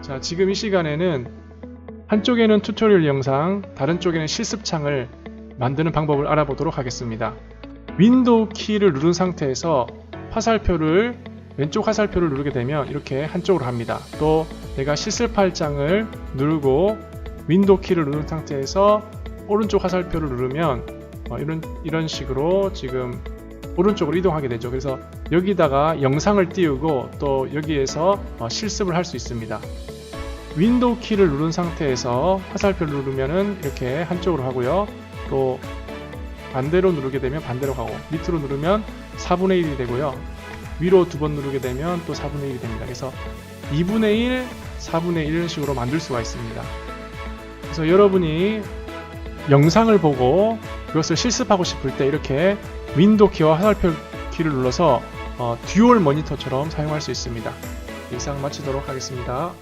자, 지금 이 시간에는 한쪽에는 튜토리얼 영상, 다른 쪽에는 실습창을 만드는 방법을 알아보도록 하겠습니다. 윈도우 키를 누른 상태에서 화살표를 왼쪽 화살표를 누르게 되면 이렇게 한쪽으로 합니다. 또 내가 실습할 장을 누르고 윈도우 키를 누른 상태에서 오른쪽 화살표를 누르면 어, 이런 이런 식으로 지금 오른쪽으로 이동하게 되죠. 그래서 여기다가 영상을 띄우고 또 여기에서 어, 실습을 할 수 있습니다. 윈도우 키를 누른 상태에서 화살표를 누르면은 이렇게 한쪽으로 하고요. 또 반대로 누르게 되면 반대로 가고 밑으로 누르면 4분의 1이 되고요. 위로 두 번 누르게 되면 또 4분의 1이 됩니다. 그래서 2분의 1, 4분의 1 이런 식으로 만들 수가 있습니다. 그래서 여러분이 영상을 보고 그것을 실습하고 싶을 때 이렇게 윈도우 키와 화살표 키를 눌러서 어, 듀얼 모니터처럼 사용할 수 있습니다. 이상 마치도록 하겠습니다.